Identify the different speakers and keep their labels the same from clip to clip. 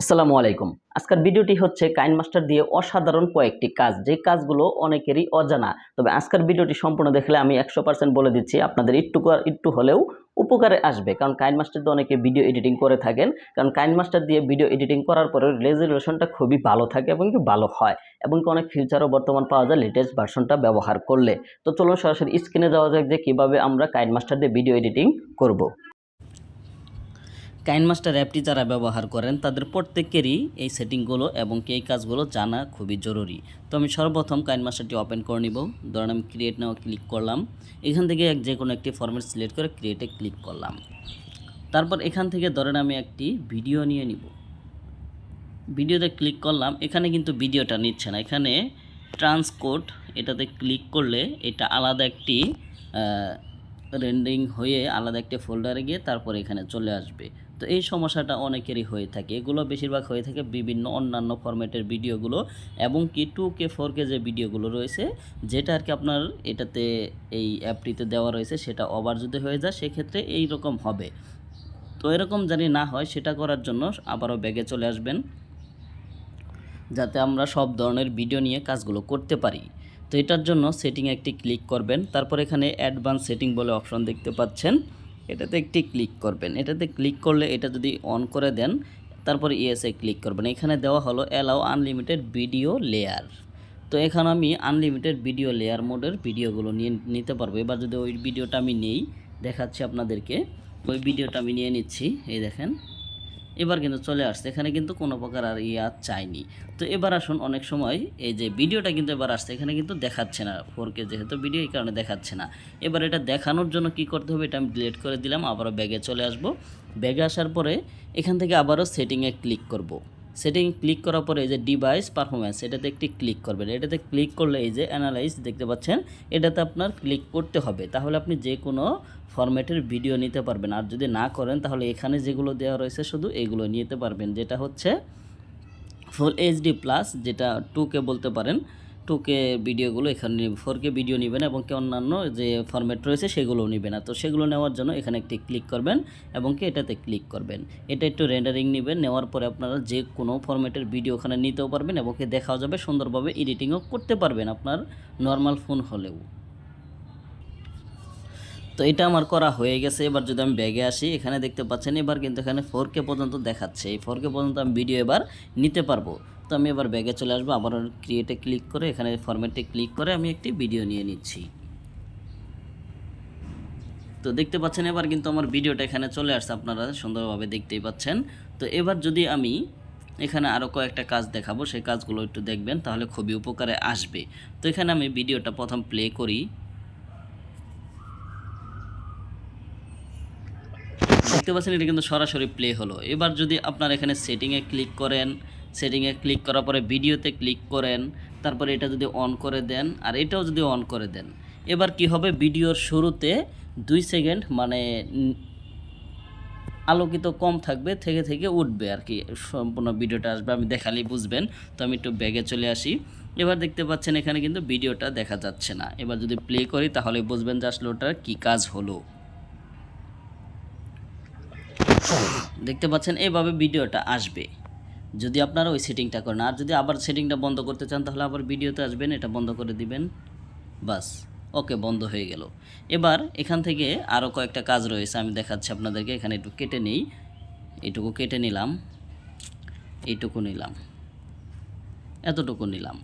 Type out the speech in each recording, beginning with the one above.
Speaker 1: আসসালামু আলাইকুম। আজকের ভিডিওটি হচ্ছে কাইন মাস্টার দিয়ে অসাধারণ কয়েকটি কাজ। যে কাজগুলো অনেকেরই অজানা, তবে আজকের ভিডিওটি সম্পূর্ণ দেখলে আমি একশো পার্সেন্ট বলে দিচ্ছি, আপনাদের একটু একটু হলেও উপকারে আসবে। কারণ কাইন মাস্টার দিয়ে অনেকে ভিডিও এডিটিং করে থাকেন। কারণ কাইন মাস্টার দিয়ে ভিডিও এডিটিং করার পরে রেজলিউশনটা খুবই ভালো থাকে এবং কি ভালো হয়। এবং কি অনেক ফিউচারও বর্তমান পাওয়া যায় লেটেস্ট ভার্সনটা ব্যবহার করলে। তো চলুন সরাসরি স্ক্রিনে যাওয়া যাক যে কীভাবে আমরা কাইন মাস্টার দিয়ে ভিডিও এডিটিং করব। কাইনমাস্টার অ্যাপটি যারা ব্যবহার করেন, তাদের প্রত্যেকেরই এই সেটিংগুলো এবং কি এই কাজগুলো জানা খুবই জরুরি। তো আমি সর্বপ্রথম কাইনমাস্টারটি ওপেন করে নিব। ধরেন আমি ক্রিয়েট নেওয়া ক্লিক করলাম। এখান থেকে যে কোনো একটি ফরম্যাট সিলেক্ট করে ক্রিয়েটে ক্লিক করলাম। তারপর এখান থেকে ধরেন আমি একটি ভিডিও নিয়ে নিব। ভিডিওতে ক্লিক করলাম। এখানে কিন্তু ভিডিওটা নিচ্ছে না। এখানে ট্রান্সকোড এটাতে ক্লিক করলে এটা আলাদা একটি রেন্ডিং হয়ে আলাদা একটি ফোল্ডারে গিয়ে তারপর এখানে চলে আসবে। তো এই সমস্যাটা অনেকেরই হয়ে থাকে। এগুলো বেশিরভাগ হয়ে থাকে বিভিন্ন অন্যান্য ফরম্যাটের ভিডিওগুলো এবং কি টু কে ফোর কে যে ভিডিওগুলো রয়েছে, যেটা আর কি আপনার এটাতে এই অ্যাপটিতে দেওয়া রয়েছে, সেটা ওভার যদি হয়ে যায়, সেক্ষেত্রে এই রকম হবে। তো এরকম জানি না হয়, সেটা করার জন্য আবারও ব্যাগে চলে আসবেন, যাতে আমরা সব ধরনের ভিডিও নিয়ে কাজগুলো করতে পারি। তো এটার জন্য সেটিং একটি ক্লিক করবেন, তারপর এখানে অ্যাডভান্স সেটিং বলে অপশন দেখতে পাচ্ছেন। এটাতে একটি ক্লিক করবেন। এটাতে ক্লিক করলে এটা যদি অন করে দেন, তারপর ইএসএ ক্লিক করবেন। এখানে দেওয়া হলো অ্যালাউ আনলিমিটেড ভিডিও লেয়ার তো এখানে আমি আনলিমিটেড ভিডিও লেয়ার মোডের ভিডিওগুলো নিয়ে নিতে পারব। এবার যদি ওই ভিডিওটা আমি নেই, দেখাচ্ছি আপনাদেরকে। ওই ভিডিওটা আমি নিয়ে নিচ্ছি, এই দেখেন। এবার কিন্তু চলে আসছে। এখানে কিন্তু কোনো প্রকার আর ইয়া চাইনি। তো এবার আসুন অনেক সময় এই যে ভিডিওটা কিন্তু এবার আসছে। এখানে কিন্তু দেখাচ্ছে না ফোর কে যেহেতু ভিডিও, এই কারণে দেখাচ্ছে না। এবার এটা দেখানোর জন্য কি করতে হবে এটা আমি ডিলিট করে দিলাম। আবারও ব্যাগে চলে আসব। ব্যাগে আসার পরে এখান থেকে আবারও সেটিংয়ে ক্লিক করব। সেটিং ক্লিক করার পরে এই যে ডিভাইস পারফরমেন্স এটাতে একটি ক্লিক করবেন। এটাতে ক্লিক করলে এই যে অ্যানালাইজ দেখতে পাচ্ছেন, এটাতে আপনার ক্লিক করতে হবে। তাহলে আপনি যে কোনো ফরম্যাটের ভিডিও নিতে পারবেন। আর যদি না করেন, তাহলে এখানে যেগুলো দেওয়া রয়েছে, শুধু এগুলো নিতে পারবেন। যেটা হচ্ছে ফুল এইচডি প্লাস যেটা টুকে বলতে পারেন। টু কে ভিডিওগুলো এখানে ফোর কে ভিডিও নেবেন এবং কি অন্যান্য যে ফরম্যাট রয়েছে সেগুলোও নেবেন। না তো সেগুলো নেওয়ার জন্য এখানে একটি ক্লিক করবেন এবং কি এটাতে ক্লিক করবেন। এটা একটু রেন্ডারিং নেবেন, নেওয়ার পরে আপনারা যে কোনো ফরম্যাটের ভিডিও ওখানে নিতেও পারবেন এবং কি দেখাও যাবে, সুন্দরভাবে এডিটিংও করতে পারবেন আপনার নর্মাল ফোন হলেও। তো এটা আমার করা হয়ে গেছে। এবার যদি আমি ব্যাগে আসি, এখানে দেখতে পাচ্ছেন, এবার কিন্তু এখানে ফোর পর্যন্ত দেখাচ্ছে। এই ফোর পর্যন্ত আমি ভিডিও এবার নিতে পারব। তো আমি এবার ব্যাগে চলে আসব। আবার ক্রিয়েটে ক্লিক করে, এখানে ফরম্যাটে ক্লিক করে আমি একটি ভিডিও নিয়ে নিচ্ছি। তো দেখতে পাচ্ছেন এবার কিন্তু আমার ভিডিওটা এখানে চলে আসছে আপনারা সুন্দরভাবে দেখতেই পাচ্ছেন। তো এবার যদি আমি এখানে আরও কয়েকটা কাজ দেখাবো, সেই কাজগুলো একটু দেখবেন, তাহলে খুবই উপকারে আসবে। তো এখানে আমি ভিডিওটা প্রথম প্লে করি। দেখতে পাচ্ছেন এটা কিন্তু সরাসরি প্লে হলো। এবার যদি আপনার এখানে সেটিংয়ে ক্লিক করেন সেটিংয়ে ক্লিক করার পরে ভিডিওতে ক্লিক করেন, তারপরে এটা যদি অন করে দেন আর এটাও যদি অন করে দেন। এবার কি হবে? ভিডিওর শুরুতে দুই সেকেন্ড মানে আলোকিত কম থাকবে, থেকে থেকে উঠবে আর কি। সম্পূর্ণ ভিডিওটা আসবে, আমি দেখালেই বুঝবেন। তো আমি একটু ব্যাগে চলে আসি। এবার দেখতে পাচ্ছেন এখানে কিন্তু ভিডিওটা দেখা যাচ্ছে না। এবার যদি প্লে করি তাহলে বুঝবেন যে আসলে ওটার কী কাজ হলো। দেখতে পাচ্ছেন এইভাবে ভিডিওটা আসবে। যদি আপনারা ওই সেটিংটা করেন, আর যদি আবার সেটিংটা বন্ধ করতে চান, তাহলে আবার ভিডিওতে আসবেন, এটা বন্ধ করে দিবেন, বাস, ওকে, বন্ধ হয়ে গেল। এবার এখান থেকে আরও কয়েকটা কাজ রয়েছে, আমি দেখাচ্ছি আপনাদেরকে, এখানে একটু কেটে নিই, এটুকু কেটে নিলাম এইটুকু নিলাম, এতটুকু নিলাম।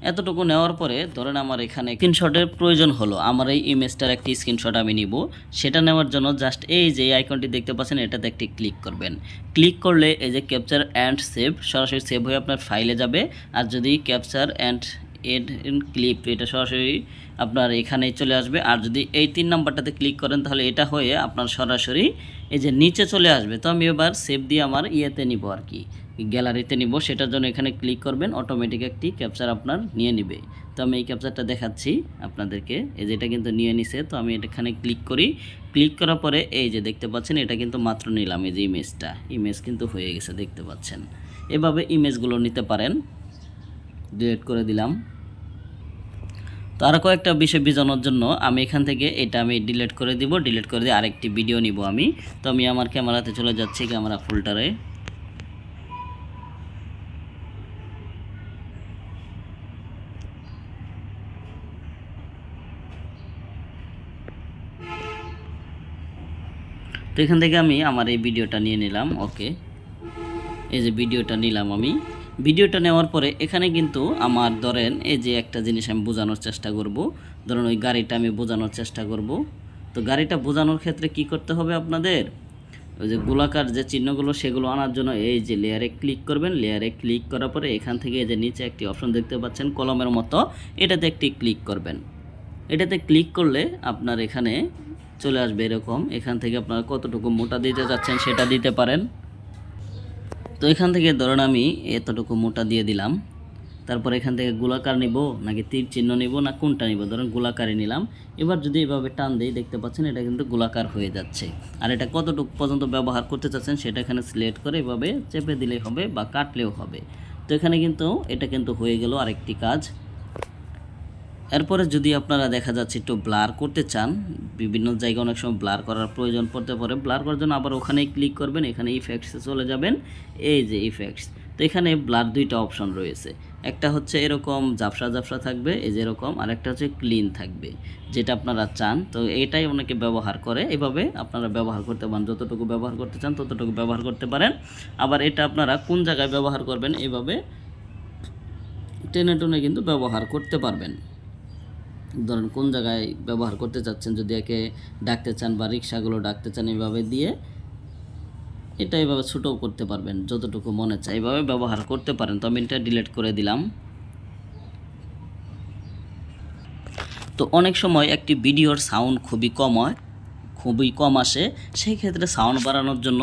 Speaker 1: এতটুকু নেওয়ার পরে ধরেন আমার এখানে স্ক্রিনশটের প্রয়োজন হলো। আমার এই ইমেজটার একটি স্ক্রিনশট আমি নিব। সেটা নেওয়ার জন্য জাস্ট এই যে আইকনটি দেখতে পাচ্ছেন, এটাতে একটি ক্লিক করবেন। ক্লিক করলে এই যে ক্যাপচার অ্যান্ড সেভ সরাসরি সেভ হয়ে আপনার ফাইলে যাবে। আর যদি ক্যাপচার অ্যান্ড এড ক্লিপ, এটা সরাসরি আপনার এখানেই চলে আসবে। আর যদি এই তিন নাম্বারটাতে ক্লিক করেন, তাহলে এটা হয়ে আপনার সরাসরি এই যে নিচে চলে আসবে। তো আমি এবার সেভ দিয়ে আমার ইয়েতে নিব আর কি, গ্যালারিতে নিব। সেটার জন্য এখানে ক্লিক করবেন অটোমেটিক একটি ক্যাপচার আপনার নিয়ে নিবে। তো আমি এই ক্যাপচারটা দেখাচ্ছি আপনাদেরকে। এই যে এটা কিন্তু নিয়ে নিছে, তো আমি এখানে ক্লিক করি। ক্লিক করার পরে এই যে দেখতে পাচ্ছেন, এটা কিন্তু মাত্র নিলাম। এই যে ইমেজটা ইমেজ কিন্তু হয়ে গেছে, দেখতে পাচ্ছেন। এভাবে ইমেজগুলো নিতে পারেন। ডিলিট করে দিলাম। তো আরও কয়েকটা বিষয় বোঝানোর জন্য আমি এখান থেকে এটা আমি ডিলিট করে দিব, ডিলিট করে দিয়ে আরেকটি ভিডিও নিব আমি। তো আমি আমার ক্যামেরাতে চলে যাচ্ছি ক্যামেরা ফোল্ডারে তো এখান থেকে আমি আমার এই ভিডিওটা নিয়ে নিলাম, ওকে। এই যে ভিডিওটা নিলাম আমি। ভিডিওটা নেওয়ার পরে এখানে কিন্তু আমার ধরেন এই যে একটা জিনিস আমি বোঝানোর চেষ্টা করব। ধরেন ওই গাড়িটা আমি বোঝানোর চেষ্টা করব। তো গাড়িটা বোঝানোর ক্ষেত্রে কি করতে হবে আপনাদের? ওই যে গোলাকার যে চিহ্নগুলো সেগুলো আনার জন্য এই যে লেয়ারে ক্লিক করবেন। লেয়ারে ক্লিক করার পরে এখান থেকে এই যে নিচে একটি অপশন দেখতে পাচ্ছেন, কলমের মতো। এটাতে একটি ক্লিক করবেন। এটাতে ক্লিক করলে আপনার এখানে চলে আসবে এরকম। এখান থেকে আপনারা কতটুকু মোটা দিতে যাচ্ছেন সেটা দিতে পারেন। তো এখান থেকে ধরেন আমি এতটুকু মোটা দিয়ে দিলাম। তারপর এখান থেকে গোলাকার নিব, নাকি তীর চিহ্ন নিব, না কোনটা নিব? ধরেন গোলাকারে নিলাম। এবার যদি এভাবে টান দিই, দেখতে পাচ্ছেন এটা কিন্তু গোলাকার হয়ে যাচ্ছে। আর এটা কতটুকু পর্যন্ত ব্যবহার করতে চাচ্ছেন, সেটা এখানে সিলেক্ট করে এভাবে চেপে দিলেই হবে বা কাটলেও হবে। তো এখানে কিন্তু, এটা কিন্তু হয়ে গেল আরেকটি কাজ। এরপরে যদি আপনারা দেখা যাচ্ছে একটু ব্লার করতে চান, বিভিন্ন জায়গায় অনেক সময় ব্লার করার প্রয়োজন পড়তে পারে, ব্লার করার জন্য আবার ওখানেই ক্লিক করবেন, এখানে ইফেক্টসে চলে যাবেন, এই যে ইফেক্টস তো এখানে ব্লার দুইটা অপশন রয়েছে। একটা হচ্ছে এরকম জাপসা জাপসা থাকবে, এই যে এরকম, আর একটা হচ্ছে ক্লিন থাকবে, যেটা আপনারা চান। তো এটাই অনেকে ব্যবহার করে, এভাবে আপনারা ব্যবহার করতে পারেন, যতটুকু ব্যবহার করতে চান, ততটুকু ব্যবহার করতে পারেন। আবার এটা আপনারা কোন জায়গায় ব্যবহার করবেন, এভাবে টেনে টেনে কিন্তু ব্যবহার করতে পারবেন। ধরেন কোন জায়গায় ব্যবহার করতে চাচ্ছেন, যদি একে ডাকতে চান বা রিক্সাগুলো ডাকতে চান এইভাবে দিয়ে, এটা এইভাবে ছোটো করতে পারবেন, যতটুকু মনে চায়। এইভাবে ব্যবহার করতে পারেন। তো আমি এটা ডিলিট করে দিলাম। তো অনেক সময় একটি ভিডিওর সাউন্ড খুবই কম হয়, খুবই কম আসে সেই ক্ষেত্রে সাউন্ড বাড়ানোর জন্য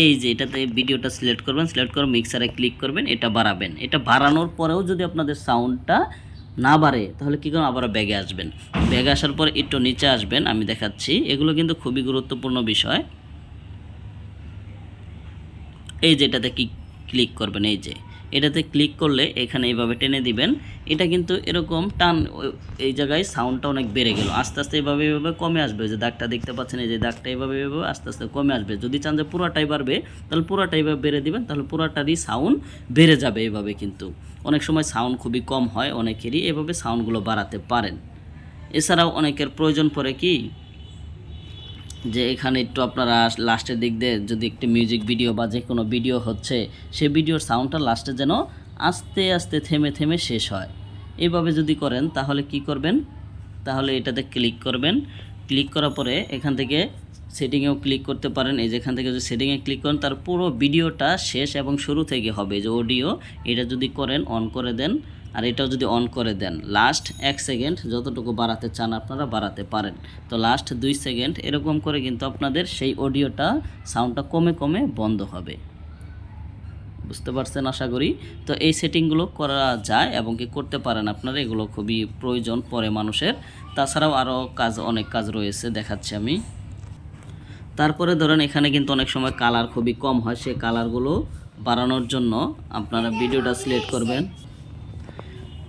Speaker 1: এই যে এটাতে ভিডিওটা সিলেক্ট করবেন সিলেক্ট করে মিক্সারে ক্লিক করবেন, এটা বাড়াবেন। এটা বাড়ানোর পরেও যদি আপনাদের সাউন্ডটা না বাড়ে, তাহলে কী করুন আবার ব্যাগে আসবেন। ব্যাগে আসার পর একটু নিচে আসবেন, আমি দেখাচ্ছি। এগুলো কিন্তু খুবই গুরুত্বপূর্ণ বিষয়। এই যেটাতে কি ক্লিক করবেন, এই যে। এটাতে ক্লিক করলে এখানে এইভাবে টেনে দিবেন। এটা কিন্তু এরকম টান এই জায়গায় সাউন্ডটা অনেক বেড়ে গেল। আস্তে আস্তে এভাবে এভাবে কমে আসবে। যে দাগটা দেখতে পাচ্ছেন, এই যে দাগটা এভাবে এভাবে আস্তে আস্তে কমে আসবে। যদি চান যে পুরাটাই বাড়বে, তাহলে পুরাটাই এভাবে বেড়ে দিবেন, তাহলে পুরাটারই সাউন্ড বেড়ে যাবে এভাবে কিন্তু। অনেক সময় সাউন্ড খুবই কম হয়, অনেকেরই এভাবে সাউন্ডগুলো বাড়াতে পারেন। এছাড়াও অনেকের প্রয়োজন পড়ে কি? যে এখানে একটু আপনারা লাস্টের দিক দিয়ে যদি একটি মিউজিক ভিডিও বা যে কোনো ভিডিও হচ্ছে, সে ভিডিওর সাউন্ডটা লাস্টে যেন আস্তে আস্তে থেমে থেমে শেষ হয়। এইভাবে যদি করেন, তাহলে কি করবেন? তাহলে এটাতে ক্লিক করবেন। ক্লিক করার পরে এখান থেকে সেটিংয়েও ক্লিক করতে পারেন। এই যেখান থেকে যদি সেটিংয়ে ক্লিক করেন, তার পুরো ভিডিওটা শেষ এবং শুরু থেকে হবে। যে অডিও এটা যদি করেন অন করে দেন আর এটাও যদি অন করে দেন লাস্ট এক সেকেন্ড যতটুকু বাড়াতে চান আপনারা বাড়াতে পারেন। তো লাস্ট দুই সেকেন্ড এরকম করে কিন্তু আপনাদের সেই অডিওটা সাউন্ডটা কমে কমে বন্ধ হবে। বুঝতে পারছেন আশা করি? তো এই সেটিংগুলো করা যায় এবং কি করতে পারেন আপনারা, এগুলো খুবই প্রয়োজন পড়ে মানুষের। তাছাড়াও আরও কাজ, অনেক কাজ রয়েছে, দেখাচ্ছি আমি। তারপরে ধরেন এখানে কিন্তু অনেক সময় কালার খুবই কম হয় সেই কালারগুলো বাড়ানোর জন্য আপনারা ভিডিওটা সিলেক্ট করবেন।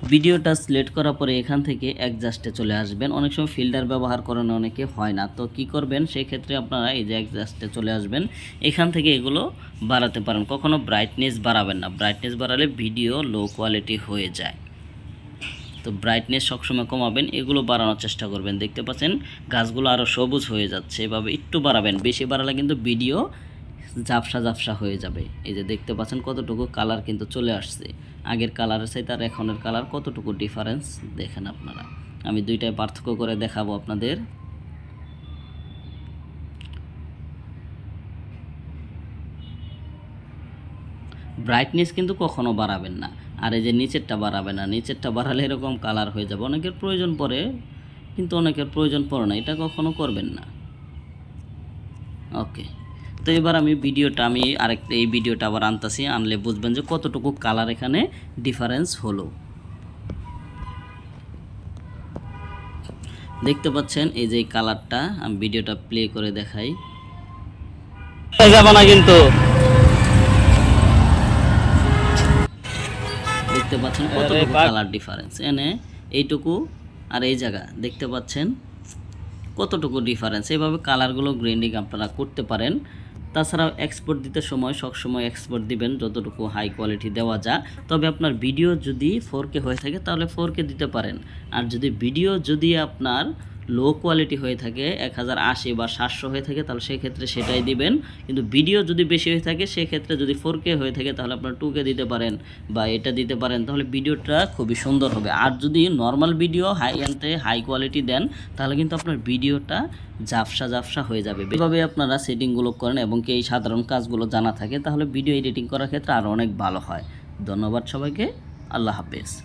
Speaker 1: ভিডিওটা সিলেক্ট করার পরে এখান থেকে অ্যাডজাস্টে চলে আসবেন। অনেক সময় ফিল্টার ব্যবহার করেন, অনেকে হয় না। তো কি করবেন? সেই ক্ষেত্রে আপনারা এই যে অ্যাডজাস্টে চলে আসবেন। এখান থেকে এগুলো বাড়াতে পারেন। কখনো ব্রাইটনেস বাড়াবেন না। ব্রাইটনেস বাড়ালে ভিডিও লো কোয়ালিটি হয়ে যায়। তো ব্রাইটনেস সবসময় কমাবেন। এগুলো বাড়ানোর চেষ্টা করবেন। দেখতে পাচ্ছেন, গাছগুলো আরও সবুজ হয়ে যাচ্ছে। এভাবে একটু বাড়াবেন। বেশি বাড়ালে কিন্তু ভিডিও ঝাপসা ঝাপসা হয়ে যাবে। এই যে দেখতে পাচ্ছেন কতটুকু কালার কিন্তু চলে আসছে। আগের কালারের সাথে আর এখনের কালার কতটুকু ডিফারেন্স দেখেন আপনারা। আমি দুইটায় পার্থক্য করে দেখাবো আপনাদের। ব্রাইটনেস কিন্তু কখনো বাড়াবেন না। আর এই যে নিচেরটা বাড়াবে না। নিচেরটা বাড়ালে এরকম কালার হয়ে যাবে। অনেকের প্রয়োজন পড়ে, কিন্তু অনেকের প্রয়োজন পড়ে না। এটা কখনো করবেন না। ওকে তো এবার আমি ভিডিওটা আমি আরেকটা এই ভিডিওটা আবার আনতাছি আনলে বুঝবেন যে কতটুকু কালার এখানে ডিফারেন্স হলো। দেখতে পাচ্ছেন এই যে কালারটা আমি ভিডিওটা প্লে করে দেখাই।
Speaker 2: যাবে না কিন্তু।
Speaker 1: দেখতে পাচ্ছেন কতটুকু কালার ডিফারেন্স এনে এইটুকু আর এই জায়গা দেখতে পাচ্ছেন কতটুকু ডিফারেন্স এইভাবে কালারগুলো গ্রেডিং আপনারা করতে পারেন। তাছাড়াও এক্সপোর্ট দিতে সময় সবসময় এক্সপোর্ট দিবেন, যতটুকু হাই কোয়ালিটি দেওয়া যায় তবে আপনার ভিডিও যদি ফোর হয়ে থাকে, তাহলে ফোর দিতে পারেন। আর যদি ভিডিও যদি আপনার লো কোয়ালিটি হয়ে থাকে, এক হাজার আশি বা সাতশো হয়ে থাকে, তাহলে সেক্ষেত্রে সেটাই দিবেন। কিন্তু ভিডিও যদি বেশি হয়ে থাকে, সেক্ষেত্রে যদি ফোর কে হয়ে থাকে, তাহলে আপনার টু কে দিতে পারেন বা এটা দিতে পারেন, তাহলে ভিডিওটা খুবই সুন্দর হবে। আর যদি নর্মাল ভিডিও হাই আনতে হাই কোয়ালিটি দেন, তাহলে কিন্তু আপনার ভিডিওটা জাফসা জাফসা হয়ে যাবে। এভাবে আপনারা সেটিংগুলো করেন এবং কি এই সাধারণ কাজগুলো জানা থাকে, তাহলে ভিডিও এডিটিং করার ক্ষেত্রে আরও অনেক ভালো হয়। ধন্যবাদ সবাইকে, আল্লাহ হাফেজ।